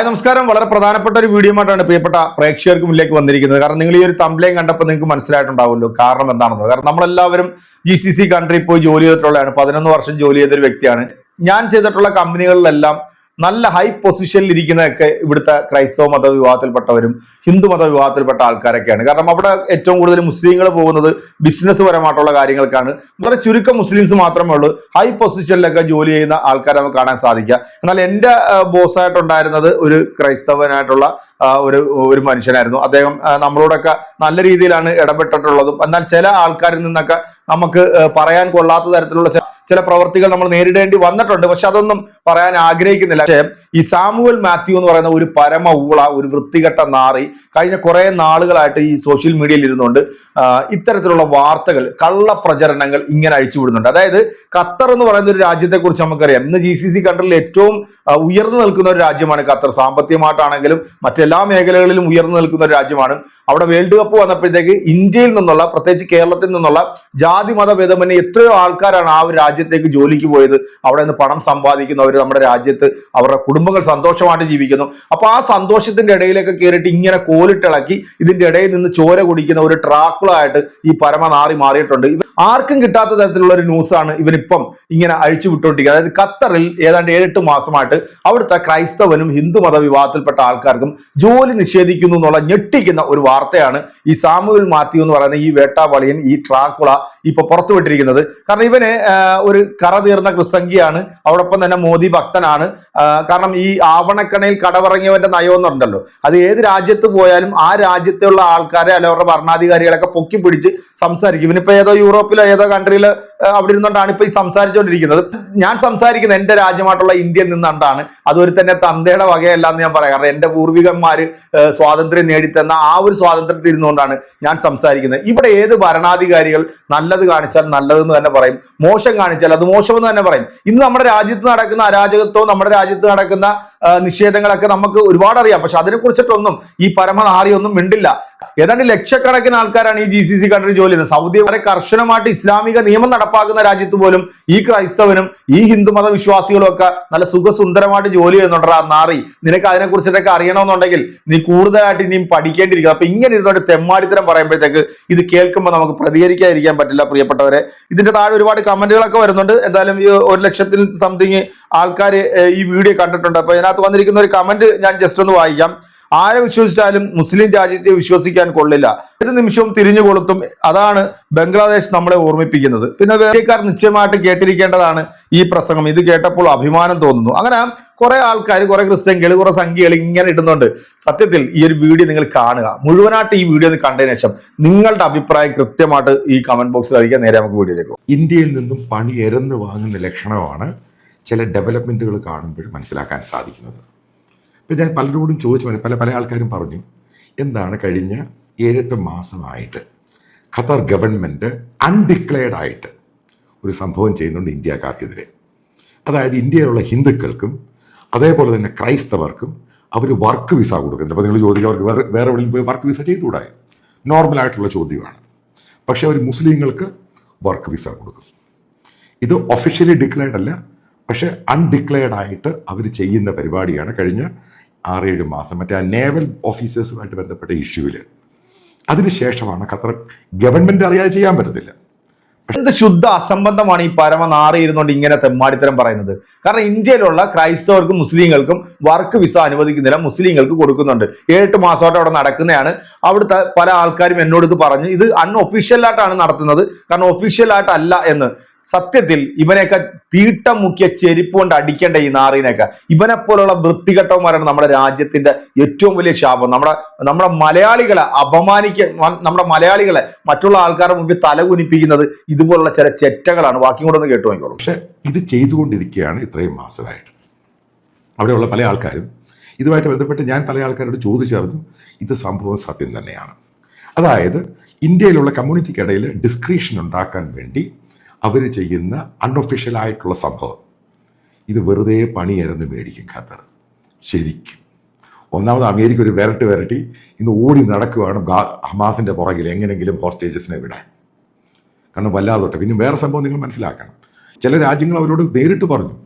Hi നമസ്കാരം. വളരെ പ്രധാനപ്പെട്ട ഒരു വീഡിയോ ആയിട്ടാണ് പ്രിയപ്പെട്ട പ്രേക്ഷകർക്ക് മുന്നിലേക്ക് വന്നിരിക്കുന്നത്. കാരണം നിങ്ങൾ ഈ ഒരു തമ്പ്ലേം കണ്ടപ്പോൾ നിങ്ങൾക്ക് മനസ്സിലായിട്ടുണ്ടാവുമല്ലോ കാരണം എന്താണെന്ന് കാരണം നമ്മളെല്ലാവരും ജി സി സി കൺട്രി പോയി ജോലി ചെയ്തിട്ടുള്ളതാണ്. പതിനൊന്ന് വർഷം ജോലി ചെയ്തൊരു വ്യക്തിയാണ്. ഞാൻ ചെയ്തിട്ടുള്ള കമ്പനികളിലെല്ലാം നല്ല ഹൈ പൊസിഷനിൽ ഇരിക്കുന്നതൊക്കെ ഇവിടുത്തെ ക്രൈസ്തവ മത വിഭാഗത്തിൽപ്പെട്ടവരും ഹിന്ദു മത വിഭാഗത്തിൽപ്പെട്ട ആൾക്കാരൊക്കെയാണ്. കാരണം അവിടെ ഏറ്റവും കൂടുതൽ മുസ്ലിങ്ങൾ പോകുന്നത് ബിസിനസ് പരമായിട്ടുള്ള കാര്യങ്ങൾക്കാണ്. വളരെ ചുരുക്കം മുസ്ലിംസ് മാത്രമേ ഉള്ളൂ. ഹൈ പൊസിഷനിലൊക്കെ ജോലി ചെയ്യുന്ന ആൾക്കാരെ നമുക്ക് കാണാൻ സാധിക്കുക. എന്നാൽ എന്റെ ബോസായിട്ടുണ്ടായിരുന്നത് ഒരു ക്രൈസ്തവനായിട്ടുള്ള ഒരു ഒരു മനുഷ്യനായിരുന്നു. അദ്ദേഹം നമ്മളോടൊക്കെ നല്ല രീതിയിലാണ് ഇടപെട്ടിട്ടുള്ളതും. എന്നാൽ ചില ആൾക്കാരിൽ നിന്നൊക്കെ നമുക്ക് പറയാൻ കൊള്ളാത്ത തരത്തിലുള്ള ചില പ്രവർത്തികൾ നമ്മൾ നേരിടേണ്ടി വന്നിട്ടുണ്ട്. പക്ഷെ അതൊന്നും പറയാൻ ആഗ്രഹിക്കുന്നില്ല. പക്ഷേ ഈ സാമുവൽ മാത്യു എന്ന് പറയുന്ന ഒരു പരമ ഊള ഒരു വൃത്തികെട്ട നാറി കഴിഞ്ഞ കുറെ നാളുകളായിട്ട് ഈ സോഷ്യൽ മീഡിയയിൽ ഇരുന്നുകൊണ്ട് ഇത്തരത്തിലുള്ള വാർത്തകൾ കള്ള പ്രചരണങ്ങൾ ഇങ്ങനെ അഴിച്ചുവിടുന്നുണ്ട് അതായത് ഖത്തർ എന്ന് പറയുന്ന ഒരു രാജ്യത്തെ കുറിച്ച് നമുക്കറിയാം. ഇന്ന് ജി സി സി കൺട്രിയിൽ ഏറ്റവും ഉയർന്നു നിൽക്കുന്ന ഒരു രാജ്യമാണ് ഖത്തർ. സാമ്പത്തികമായിട്ടാണെങ്കിലും മറ്റെല്ലാ മേഖലകളിലും ഉയർന്നു നിൽക്കുന്ന ഒരു രാജ്യമാണ്. അവിടെ വേൾഡ് കപ്പ് വന്നപ്പോഴത്തേക്ക് ഇന്ത്യയിൽ നിന്നുള്ള പ്രത്യേകിച്ച് കേരളത്തിൽ നിന്നുള്ള ജാതി മത ഭേദമന്യേ എത്രയോ ആൾക്കാരാണ് ആ ഒരു രാജ്യത്തേക്ക് ജോലിക്ക് പോയത്. അവിടെ നിന്ന് പണം സമ്പാദിക്കുന്നവർ നമ്മുടെ രാജ്യത്ത് അവരുടെ കുടുംബങ്ങൾ സന്തോഷമായിട്ട് ജീവിക്കുന്നു. അപ്പൊ ആ സന്തോഷത്തിന്റെ ഇടയിലൊക്കെ കയറിയിട്ട് ഇങ്ങനെ കോലിട്ടിളക്കി ഇതിന്റെ ഇടയിൽ നിന്ന് ചോര കുടിക്കുന്ന ഒരു ട്രാക്കുളായിട്ട് ഈ പരമനാറി മാറിയിട്ടുണ്ട്. ഇവ- ആർക്കും കിട്ടാത്ത തരത്തിലുള്ള ഒരു ന്യൂസാണ് ഇവനിപ്പം ഇങ്ങനെ അഴിച്ചു വിട്ടുകൊണ്ടിരിക്കുക അതായത് ഖത്തറിൽ ഏതാണ്ട് ഏഴെട്ട് മാസമായിട്ട് അവിടുത്തെ ക്രൈസ്തവനും ഹിന്ദു മത വിഭാഗത്തിൽപ്പെട്ട ആൾക്കാർക്കും ജോലി നിഷേധിക്കുന്നു എന്നുള്ള ഞെട്ടിക്കുന്ന ഒരു വാർത്തയാണ് ഈ സാമുവൽ മാത്യു എന്ന് പറയുന്ന ഈ വേട്ടാവളിയൻ ഈ ട്രാക്കുള ഇപ്പൊ പുറത്തുവിട്ടിരിക്കുന്നത്. കാരണം ഇവന് ഒരു കറ തീർന്ന ക്രിസംഖ്യയാണ് അവടൊപ്പം തന്നെ മോദി ഭക്തനാണ്. കാരണം ഈ ആവണക്കണയിൽ കടവിറങ്ങിയവന്റെ നയം എന്നുണ്ടല്ലോ അത് ഏത് രാജ്യത്ത് പോയാലും ആ രാജ്യത്തുള്ള ആൾക്കാരെ അല്ല അവരുടെ ഭരണാധികാരികളൊക്കെ പൊക്കി പിടിച്ച് സംസാരിക്കും. ഇവനിപ്പോ ഏതോ യൂറോപ്പിലോ ഏതോ കൺട്രിയിൽ അവിടെ ഇരുന്നുകൊണ്ടാണ് ഇപ്പൊ ഈ സംസാരിച്ചുകൊണ്ടിരിക്കുന്നത് ഞാൻ സംസാരിക്കുന്നത് എന്റെ രാജ്യമായിട്ടുള്ള ഇന്ത്യയിൽ നിന്നുകൊണ്ടാണ് അതൊരു തന്നെ തന്തയുടെ വകയല്ല എന്ന് ഞാൻ പറയാം. കാരണം എന്റെ പൂർവികന്മാര് ഏഹ്, സ്വാതന്ത്ര്യം നേടിത്തന്ന ആ ഒരു സ്വാതന്ത്ര്യത്തിൽ ഇരുന്നുകൊണ്ടാണ് ഞാൻ സംസാരിക്കുന്നത്. ഇവിടെ ഏത് ഭരണാധികാരികൾ നല്ലത് കാണിച്ചാൽ നല്ലതെന്ന് തന്നെ പറയും. മോശം കാണിച്ചാൽ അത് മോശമെന്ന് തന്നെ പറയും. ഇന്ന് നമ്മുടെ രാജ്യത്ത് നടക്കുന്ന അരാജകത്വവും നമ്മുടെ രാജ്യത്ത് നടക്കുന്ന നിഷേധങ്ങളൊക്കെ നമുക്ക് ഒരുപാട് അറിയാം പക്ഷെ അതിനെ കുറിച്ചിട്ടൊന്നും ഈ പരമനാറിയൊന്നും മിണ്ടില്ല. ഏതാണ്ട് ലക്ഷക്കണക്കിന് ആൾക്കാരാണ് ഈ ജി സി സി കൺട്രി ജോലി ചെയ്യുന്നത്. സൗദി വളരെ കർശനമായിട്ട് ഇസ്ലാമിക നിയമം നടപ്പാക്കുന്ന രാജ്യത്ത് പോലും ഈ ക്രൈസ്തവനും ഈ ഹിന്ദു മത വിശ്വാസികളും ഒക്കെ നല്ല സുഖസുന്ദരമായിട്ട് ജോലി ചെയ്യുന്നുണ്ടാ നാറി. നിനക്ക് അതിനെ കുറിച്ചിട്ടൊക്കെ അറിയണമെന്നുണ്ടെങ്കിൽ നീ കൂടുതലായിട്ട് ഇനിയും പഠിക്കേണ്ടിയിരിക്കും. അപ്പൊ ഇങ്ങനെ ഇരുന്നോട്ട് തെമ്മാടിത്തരം പറയുമ്പോഴത്തേക്ക് ഇത് കേൾക്കുമ്പോൾ നമുക്ക് പ്രതികരിക്കാതിരിക്കാൻ പറ്റില്ല പ്രിയപ്പെട്ടവരെ. ഇതിന്റെ താഴെ ഒരുപാട് കമന്റുകളൊക്കെ വരുന്നുണ്ട്. എന്തായാലും ഈ ഒരു ലക്ഷത്തിൽ സംതിങ് ആൾക്കാർ ഈ വീഡിയോ കണ്ടിട്ടുണ്ട്. അപ്പൊ ഇതിനകത്ത് വന്നിരിക്കുന്ന ഒരു കമന്റ് ഞാൻ ജസ്റ്റ് ഒന്ന് വായിക്കാം. ആരെ വിശ്വസിച്ചാലും മുസ്ലിം രാജ്യത്തെ വിശ്വസിക്കാൻ കൊള്ളില്ല. ഒരു നിമിഷവും തിരിഞ്ഞു കൊളുത്തും അതാണ് ബംഗ്ലാദേശ് നമ്മളെ ഓർമ്മിപ്പിക്കുന്നത്. പിന്നെ വേദിക്കാർ നിശ്ചയമായിട്ട് കേട്ടിരിക്കേണ്ടതാണ് ഈ പ്രസംഗം. ഇത് കേട്ടപ്പോൾ അഭിമാനം തോന്നുന്നു. അങ്ങനെ കുറെ ആൾക്കാർ കുറെ ക്രിസ്ത്യൻകൾ കുറെ സംഖ്യകൾ ഇങ്ങനെ ഇടുന്നുണ്ട്. സത്യത്തിൽ ഈ ഒരു വീഡിയോ നിങ്ങൾ കാണുക. മുഴുവനായിട്ട് ഈ വീഡിയോ കണ്ടതിന് ശേഷം നിങ്ങളുടെ അഭിപ്രായം കൃത്യമായിട്ട് ഈ കമന്റ് ബോക്സിൽ അറിയിക്കാൻ നേരെ നമുക്ക് വീഡിയോയിലേക്ക്. ഇന്ത്യയിൽ നിന്നും പണി എരന്ന് വാങ്ങുന്ന ലക്ഷണമാണ് ചില ഡെവലപ്മെന്റുകൾ കാണുമ്പോൾ മനസ്സിലാക്കാൻ സാധിക്കുന്നത്. ഇപ്പം ഞാൻ പലരോടും ചോദിച്ചു പല പല ആൾക്കാരും പറഞ്ഞു എന്താണ് കഴിഞ്ഞ ഏഴെട്ട് മാസമായിട്ട് ഖത്തർ ഗവൺമെന്റ് അൺഡിക്ലെയർഡ് ആയിട്ട് ഒരു സംഭവം ചെയ്യുന്നുണ്ട് ഇന്ത്യക്കാർക്കെതിരെ. അതായത് ഇന്ത്യയിലുള്ള ഹിന്ദുക്കൾക്കും അതേപോലെ തന്നെ ക്രൈസ്തവർക്കും അവർ വർക്ക് വിസ കൊടുക്കുന്നുണ്ട്. അപ്പോൾ നിങ്ങൾ ചോദിക്കുക അവർക്ക് വേറെ വേറെ എവിടെയും പോയി വർക്ക് വിസ ചെയ്തുകൂടാ? നോർമലായിട്ടുള്ള ചോദ്യമാണ്. പക്ഷേ അവർ മുസ്ലിങ്ങൾക്ക് വർക്ക് വിസ കൊടുക്കും. ഇത് ഒഫീഷ്യലി ഡിക്ലെയർഡ് അല്ല പക്ഷെ അൺഡിക്ലെയർഡ് ആയിട്ട് അവർ ചെയ്യുന്ന പരിപാടിയാണ് കഴിഞ്ഞ ആറേഴ് മാസം. മറ്റേ ആ നേവൽ ഓഫീസേഴ്സുമായിട്ട് ബന്ധപ്പെട്ട ഇഷ്യൂവിൽ അതിനുശേഷമാണ് ഖത്തർ ഗവൺമെന്റ് അറിയാതെ ചെയ്യാൻ പറ്റത്തില്ല. എന്ത് ശുദ്ധ അസംബന്ധമാണ് ഈ പരമ നാറി ഇരുന്നുകൊണ്ട് ഇങ്ങനെ തെമ്മാടിത്തരം പറയുന്നത്? കാരണം ഇന്ത്യയിലുള്ള ക്രൈസ്തവർക്കും മുസ്ലിങ്ങൾക്കും വർക്ക് വിസ അനുവദിക്കുന്നില്ല. മുസ്ലിങ്ങൾക്ക് കൊടുക്കുന്നുണ്ട്. ഏഴ് മാസമായിട്ട് അവിടെ നടക്കുന്നതാണ്. അവിടുത്തെ പല ആൾക്കാരും എന്നോട് ഇത് പറഞ്ഞു. ഇത് അൺഒഫീഷ്യലായിട്ടാണ് നടത്തുന്നത്. കാരണം ഒഫീഷ്യലായിട്ടല്ല എന്ന്. സത്യത്തിൽ ഇവനെയൊക്കെ തീട്ടം മുക്കിയ ചെരുപ്പ് കൊണ്ട് അടിക്കേണ്ട ഈ നാറിനെയൊക്കെ. ഇവനെ പോലുള്ള വൃത്തികെട്ടവന്മാരാണ് നമ്മുടെ രാജ്യത്തിന്റെ ഏറ്റവും വലിയ ശാപം. നമ്മുടെ നമ്മുടെ മലയാളികളെ അപമാനിക്ക നമ്മുടെ മലയാളികളെ മറ്റുള്ള ആൾക്കാരുടെ മുമ്പിൽ തലകുനിപ്പിക്കുന്നത് ഇതുപോലുള്ള ചില ചെറ്റകളാണ്. ബാക്കി കൂടെ ഒന്ന് കേട്ടു പക്ഷെ ഇത് ചെയ്തുകൊണ്ടിരിക്കുകയാണ് ഇത്രയും മാസമായിട്ട്. അവിടെയുള്ള പല ആൾക്കാരും ഇതുമായിട്ട് ബന്ധപ്പെട്ട് ഞാൻ പല ആൾക്കാരോട് ചോദിച്ചറിഞ്ഞു ഇത് സംഭവം സത്യം തന്നെയാണ്. അതായത് ഇന്ത്യയിലുള്ള കമ്മ്യൂണിറ്റിക്കിടയിൽ ഡിസ്ക്രിപ്ഷൻ ഉണ്ടാക്കാൻ വേണ്ടി അവർ ചെയ്യുന്ന അൺഒഫീഷ്യലായിട്ടുള്ള സംഭവം. ഇത് വെറുതെ പണിയരുന്ന് മേടിക്കും ഖത്തർ. ശരിക്കും. ഒന്നാമത് അമേരിക്ക ഒരു വിരട്ടി വിരട്ടി ഇന്ന് ഓടി നടക്കുകയാണ് ഹമാസിന്റെ പുറകിൽ എങ്ങനെങ്കിലും ഹോസ്റ്റേജസിനെ വിടാൻ. കാരണം വല്ലാതൊട്ടെ പിന്നെ വേറെ സംഭവം നിങ്ങൾ മനസ്സിലാക്കണം. ചില രാജ്യങ്ങൾ അവരോട് നേരിട്ട് പറഞ്ഞു.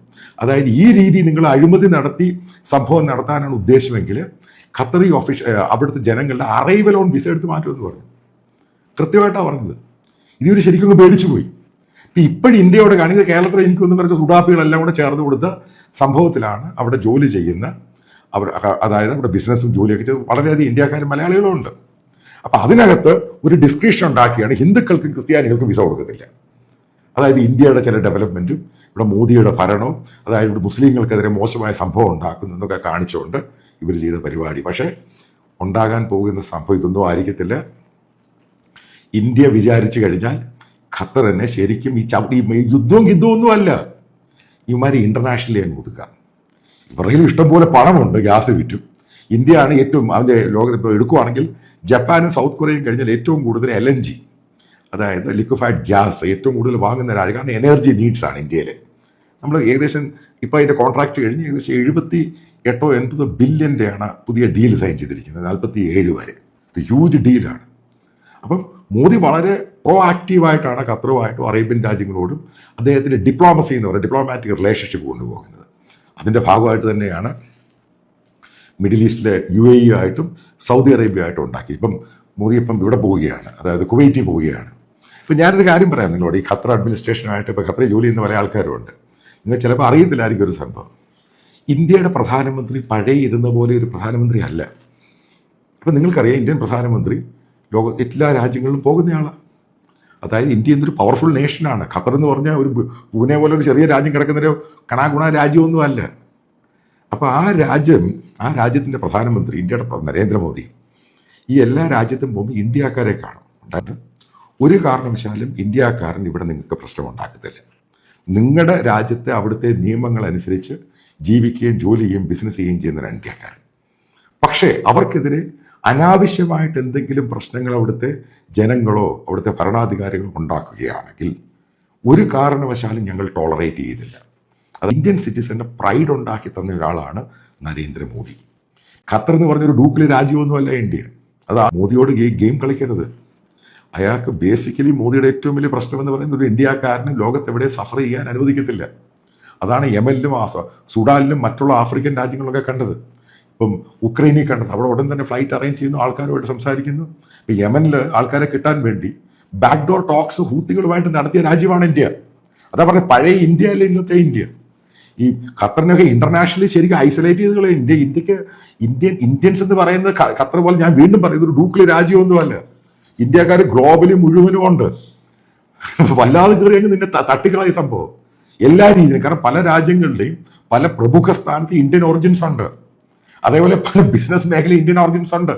അതായത് ഈ രീതി നിങ്ങൾ അഴിമതി നടത്തി സംഭവം നടത്താനാണ് ഉദ്ദേശമെങ്കിൽ ഖത്തറി ഓഫീസ് അവിടുത്തെ ജനങ്ങളുടെ അറൈവൽ ഓൺ വിസ എടുത്ത് മാറ്റുമെന്ന് പറഞ്ഞു. കൃത്യമായിട്ടാണ് പറഞ്ഞത്. ഇതിവർ ശരിക്കും പേടിച്ചു പോയി. ഇപ്പോഴും ഇന്ത്യയോട് കാണിക്കുന്നത് കേരളത്തിൽ എനിക്കൊന്നും പറഞ്ഞ സുഡാപ്പികളെല്ലാം കൂടെ ചേർന്ന് കൊടുത്ത സംഭവത്തിലാണ് അവിടെ ജോലി ചെയ്യുന്ന അവർ അതായത് അവിടെ ബിസിനസ്സും ജോലിയൊക്കെ ചെയ്ത് വളരെയധികം ഇന്ത്യക്കാരും മലയാളികളും ഉണ്ട്. അപ്പം അതിനകത്ത് ഒരു ഡിസ്ക്രിപ്ഷൻ ഉണ്ടാക്കിയാണ് ഹിന്ദുക്കൾക്കും ക്രിസ്ത്യാനികൾക്കും വിസ കൊടുക്കത്തില്ല. അതായത് ഇന്ത്യയുടെ ചില ഡെവലപ്മെന്റും ഇവിടെ മോദിയുടെ ഭരണവും അതായത് ഇവിടെ മുസ്ലിങ്ങൾക്കെതിരെ മോശമായ സംഭവം ഉണ്ടാക്കുന്നു എന്നൊക്കെ കാണിച്ചുകൊണ്ട് ഇവർ ചെയ്ത പരിപാടി. പക്ഷേ ഉണ്ടാകാൻ പോകുന്ന സംഭവം ഇതൊന്നും ആയിരിക്കത്തില്ല. ഇന്ത്യ വിചാരിച്ചു കഴിഞ്ഞാൽ ഖത്തർ തന്നെ ശരിക്കും ഈ ചവിട്ടി യുദ്ധവും ഒന്നും അല്ല. ഇവന്മാരെ ഇന്റർനാഷണലി അങ്ങ് ഒതുക്കാം ഇവരിൽ ഇഷ്ടംപോലെ പണമുണ്ട് ഗ്യാസ് വിറ്റും. ഇന്ത്യയാണ് ഏറ്റവും അതിന്റെ ലോകത്ത് ഇപ്പോൾ എടുക്കുവാണെങ്കിൽ ജപ്പാനും സൗത്ത് കൊറിയയും കഴിഞ്ഞാൽ ഏറ്റവും കൂടുതൽ എൽ എൻ ജി അതായത് ലിക്വിഫൈഡ് ഗ്യാസ് ഏറ്റവും കൂടുതൽ വാങ്ങുന്ന രാജ്യം. കാരണം എനർജി നീഡ്സാണ് ഇന്ത്യയിൽ നമ്മൾ ഏകദേശം ഇപ്പോൾ അതിന്റെ കോൺട്രാക്ട് കഴിഞ്ഞ് ഏകദേശം എഴുപത്തി എട്ടോ എൺപത് ബില്യന്റെയാണ് പുതിയ ഡീൽ സൈൻ ചെയ്തിരിക്കുന്നത് നാൽപ്പത്തി ഏഴ് വരെ. ഇത് ഹ്യൂജ് ഡീലാണ് അപ്പം മോദി വളരെ പ്രോ ആക്റ്റീവായിട്ടാണ് ഖത്തറുമായിട്ടും അറേബ്യൻ രാജ്യങ്ങളോടും അദ്ദേഹത്തിന്റെ ഡിപ്ലോമസി എന്ന് പറയുന്നത് ഡിപ്ലോമാറ്റിക് റിലേഷൻഷിപ്പ് കൊണ്ടുപോകുന്നത്. അതിന്റെ ഭാഗമായിട്ട് തന്നെയാണ് മിഡിൽ ഈസ്റ്റിലെ യു എ ഇ ആയിട്ടും സൗദി അറേബ്യ ആയിട്ടും ഉണ്ടാക്കി ഇപ്പം മോദി ഇപ്പം ഇവിടെ പോവുകയാണ്. അതായത് കുവൈറ്റിൽ പോവുകയാണ്. ഇപ്പം ഞാനൊരു കാര്യം പറയാം നിങ്ങളോട്. ഈ ഖത്തർ അഡ്മിനിസ്ട്രേഷനായിട്ട് ഇപ്പോൾ ഖത്തറിൽ ജോലി ചെയ്യുന്ന പല ആൾക്കാരുമുണ്ട്. നിങ്ങൾ ചിലപ്പോൾ അറിയത്തില്ലായിരിക്കും ഒരു സംഭവം. ഇന്ത്യയുടെ പ്രധാനമന്ത്രി പഴയ ഇരുന്ന പോലെ ഒരു പ്രധാനമന്ത്രി അല്ല ഇപ്പം നിങ്ങൾക്കറിയാം ഇന്ത്യൻ പ്രധാനമന്ത്രി ലോക എല്ലാ രാജ്യങ്ങളിലും പോകുന്നയാളാണ് അതായത് ഇന്ത്യ എന്നൊരു പവർഫുൾ നേഷനാണ് ഖത്തർ എന്ന് പറഞ്ഞാൽ ഒരു പൂനെ പോലെ ഒരു ചെറിയ രാജ്യം കിടക്കുന്നൊരു കണാഗുണ രാജ്യമൊന്നും അല്ല. അപ്പോൾ ആ രാജ്യം ആ രാജ്യത്തിന്റെ പ്രധാനമന്ത്രി ഇന്ത്യയുടെ നരേന്ദ്രമോദി ഈ എല്ലാ രാജ്യത്തും പോകുമ്പോൾ ഇന്ത്യക്കാരെ കാണും. ഒരു കാരണവശാലും ഇന്ത്യക്കാരൻ ഇവിടെ നിങ്ങൾക്ക് പ്രശ്നം ഉണ്ടാക്കത്തില്ല നിങ്ങളുടെ രാജ്യത്തെ അവിടുത്തെ നിയമങ്ങൾ അനുസരിച്ച് ജീവിക്കുകയും ജോലി ചെയ്യുകയും ബിസിനസ് ചെയ്യുകയും ചെയ്യുന്നവരാണ് ഇന്ത്യക്കാരൻ. പക്ഷേ അവർക്കെതിരെ അനാവശ്യമായിട്ട് എന്തെങ്കിലും പ്രശ്നങ്ങൾ അവിടുത്തെ ജനങ്ങളോ അവിടുത്തെ ഭരണാധികാരികളോ ഉണ്ടാക്കുകയാണെങ്കിൽ ഒരു കാരണവശാലും ഞങ്ങൾ ടോളറേറ്റ് ചെയ്തില്ല. അത് ഇന്ത്യൻ സിറ്റിസന്റെ പ്രൈഡ് ഉണ്ടാക്കി തന്ന ഒരാളാണ് നരേന്ദ്രമോദി. ഖത്തർ എന്ന് പറഞ്ഞൊരു ഡൂക്കിലെ രാജ്യമൊന്നുമല്ല ഇന്ത്യ. അത് മോദിയോട് ഗെയിം കളിക്കരുത്. അയാൾക്ക് ബേസിക്കലി മോദിയുടെ ഏറ്റവും വലിയ പ്രശ്നം എന്ന് പറയുന്നത് ഒരു ഇന്ത്യക്കാരന് ലോകത്തെവിടെ സഫർ ചെയ്യാൻ അനുവദിക്കത്തില്ല. അതാണ് യമനിലും സുഡാനിലും മറ്റുള്ള ആഫ്രിക്കൻ രാജ്യങ്ങളൊക്കെ കണ്ടത്. ഇപ്പം ഉക്രൈനിൽ കണ്ടത് അവിടെ ഉടൻ തന്നെ ഫ്ലൈറ്റ് അറേഞ്ച് ചെയ്യുന്നു ആൾക്കാരുമായിട്ട് സംസാരിക്കുന്നു. ഇപ്പം യമനിൽ ആൾക്കാരെ കിട്ടാൻ വേണ്ടി ബാക്ക്ഡോർ ടോക്സ് ഹൂത്തികളുമായിട്ട് നടത്തിയ രാജ്യമാണ് ഇന്ത്യ. അതാ പറഞ്ഞ പഴയ ഇന്ത്യ അല്ല ഇന്നത്തെ ഇന്ത്യ? ഈ ഖത്തറിനൊക്കെ ഇന്റർനാഷണലി ശരിക്കും ഐസൊലേറ്റ് ചെയ്ത് ഇന്ത്യ ഇന്ത്യയ്ക്ക് ഇന്ത്യൻ ഇന്ത്യൻസ് എന്ന് പറയുന്നത് ഖത്തർ പോലെ ഞാൻ വീണ്ടും പറയുന്നത് ഒരു ഡൂക്ലി രാജ്യമൊന്നുമല്ല. ഇന്ത്യക്കാർ ഗ്ലോബലി മുഴുവനും ഉണ്ട്. വല്ലാതെ കയറി അങ്ങ് നിന്നെ തട്ടിക്കളയ സംഭവം. എല്ലാ രീതിയിലും കാരണം പല രാജ്യങ്ങളുടെയും പല പ്രമുഖ സ്ഥാനത്ത് ഇന്ത്യൻ ഒറിജിൻസ് ഉണ്ട്. അതേപോലെ പല ബിസിനസ് മേഖല ഇന്ത്യൻ ഓറിജിൻസ് ഉണ്ട്.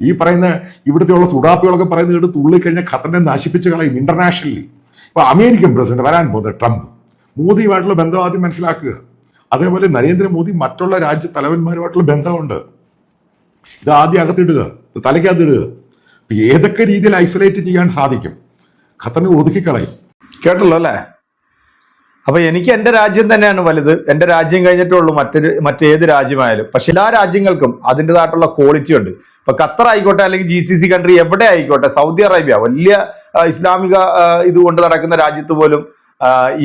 ഈ പറയുന്ന ഇവിടുത്തെ ഉള്ള സുഡാപ്പികളൊക്കെ പറയുന്നത് കേട്ട് തുള്ളിക്കഴിഞ്ഞാൽ ഖത്തറിനെ നശിപ്പിച്ച് കളയും ഇന്റർനാഷണലി ഇപ്പൊ അമേരിക്കൻ പ്രസിഡന്റ് വരാൻ പോകുന്നത് ട്രംപ്. മോദിയുമായിട്ടുള്ള ബന്ധം ആദ്യം മനസ്സിലാക്കുക. അതേപോലെ നരേന്ദ്രമോദി മറ്റുള്ള രാജ്യ തലവന്മാരുമായിട്ടുള്ള ബന്ധമുണ്ട്. ഇത് ആദ്യം അകത്തിടുക. ഇത് തലയ്ക്കകത്തിടുക ഇപ്പൊ ഏതൊക്കെ രീതിയിൽ ഐസൊലേറ്റ് ചെയ്യാൻ സാധിക്കും? ഖത്തറിനെ ഒതുക്കിക്കളയും. കേട്ടല്ലോ അല്ലേ? അപ്പൊ എനിക്ക് എന്റെ രാജ്യം തന്നെയാണ് വലുത്. എന്റെ രാജ്യം കഴിഞ്ഞിട്ടേ ഉള്ളൂ മറ്റൊരു മറ്റേത് രാജ്യമായാലും. പക്ഷെ എല്ലാ രാജ്യങ്ങൾക്കും അതിന്റെതായിട്ടുള്ള ക്വാളിറ്റി ഉണ്ട്. ഇപ്പൊ ഖത്തർ ആയിക്കോട്ടെ അല്ലെങ്കിൽ ജി സി സി കൺട്രി എവിടെ ആയിക്കോട്ടെ സൗദി അറേബ്യ വലിയ ഇസ്ലാമിക ഇതുകൊണ്ട് നടക്കുന്ന രാജ്യത്ത് പോലും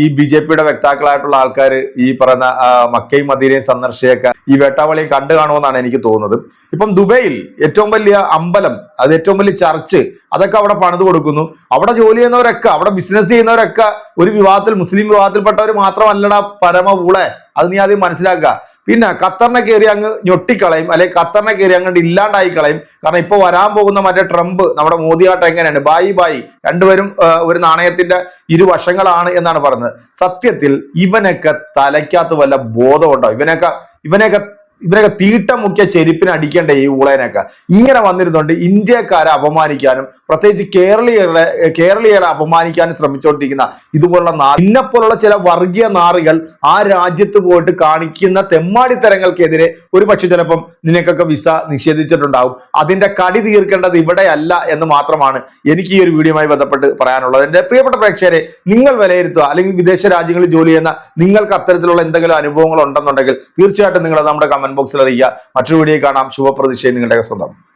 ഈ ബി ജെ പിയുടെ വക്താക്കളായിട്ടുള്ള ആൾക്കാർ ഈ പറയുന്ന മക്കയും മദീനയും സന്ദർശിയൊക്കെ ഈ വേട്ടാവളിയും കണ്ടു കാണുമെന്നാണ് എനിക്ക് തോന്നുന്നത്. ഇപ്പം ദുബൈയിൽ ഏറ്റവും വലിയ അമ്പലം അത് ഏറ്റവും വലിയ ചർച്ച് അതൊക്കെ അവിടെ പണിത് കൊടുക്കുന്നു. അവിടെ ജോലി ചെയ്യുന്നവരൊക്കെ അവിടെ ബിസിനസ് ചെയ്യുന്നവരൊക്കെ ഒരു വിവാഹത്തിൽ മുസ്ലിം വിവാഹത്തിൽപ്പെട്ടവർ മാത്രമല്ലടാ പരമ ഊളെ. അത് നീ ആദ്യം മനസ്സിലാക്കുക. പിന്നെ ഖത്തറിനെ കയറി അങ്ങ് ഞൊട്ടിക്കളയും അല്ലെങ്കിൽ ഖത്തറിനെ കയറി അങ്ങോട്ട് ഇല്ലാണ്ടായി കളയും. കാരണം ഇപ്പൊ വരാൻ പോകുന്ന മറ്റേ ട്രംപ് നമ്മുടെ മോദിയാട്ടം എങ്ങനെയാണ്? ബായി ബായി. രണ്ടുപേരും ഒരു നാണയത്തിന്റെ ഇരുവശങ്ങളാണ് എന്നാണ് പറയുന്നത്. സത്യത്തിൽ ഇവനൊക്കെ തലയ്ക്കകത്ത് വല്ല ബോധമുണ്ടോ ഇവനൊക്കെ ഇവനൊക്കെ ഇവരൊക്കെ തീട്ട മുഖ്യ ചെരുപ്പിന് അടിക്കേണ്ട ഈ ഊളേനൊക്കെ ഇങ്ങനെ വന്നിരുന്നുകൊണ്ട് ഇന്ത്യക്കാരെ അപമാനിക്കാനും പ്രത്യേകിച്ച് കേരളീയരുടെ കേരളീയരെ അപമാനിക്കാനും ശ്രമിച്ചുകൊണ്ടിരിക്കുന്ന ഇതുപോലുള്ള നാ ഇന്നെപ്പോലുള്ള ചില വർഗീയ നാറികൾ ആ രാജ്യത്ത് പോയിട്ട് കാണിക്കുന്ന തെമ്മാടിത്തരങ്ങൾക്കെതിരെ ഒരു പക്ഷെ ചിലപ്പം നിനക്കൊക്കെ വിസ നിഷേധിച്ചിട്ടുണ്ടാവും. അതിന്റെ കടി തീർക്കേണ്ടത് ഇവിടെയല്ല എന്ന് മാത്രമാണ് എനിക്ക് ഈ ഒരു വീഡിയോയുമായി ബന്ധപ്പെട്ട് പറയാനുള്ളത്. എന്റെ പ്രിയപ്പെട്ട പ്രേക്ഷകരെ നിങ്ങൾ വിലയിരുത്തുക. അല്ലെങ്കിൽ വിദേശ രാജ്യങ്ങളിൽ ജോലി ചെയ്യുന്ന നിങ്ങൾക്ക് അത്തരത്തിലുള്ള എന്തെങ്കിലും അനുഭവങ്ങൾ ഉണ്ടെന്നുണ്ടെങ്കിൽ തീർച്ചയായിട്ടും നിങ്ങൾ നമ്മുടെ കമന്റ് ബോക്സിൽ അറിയിക്കുക. മറ്റൊരു വീഡിയോ കാണാം. ശുഭപ്രതീക്ഷയും നിങ്ങളുടെ സ്വന്തം.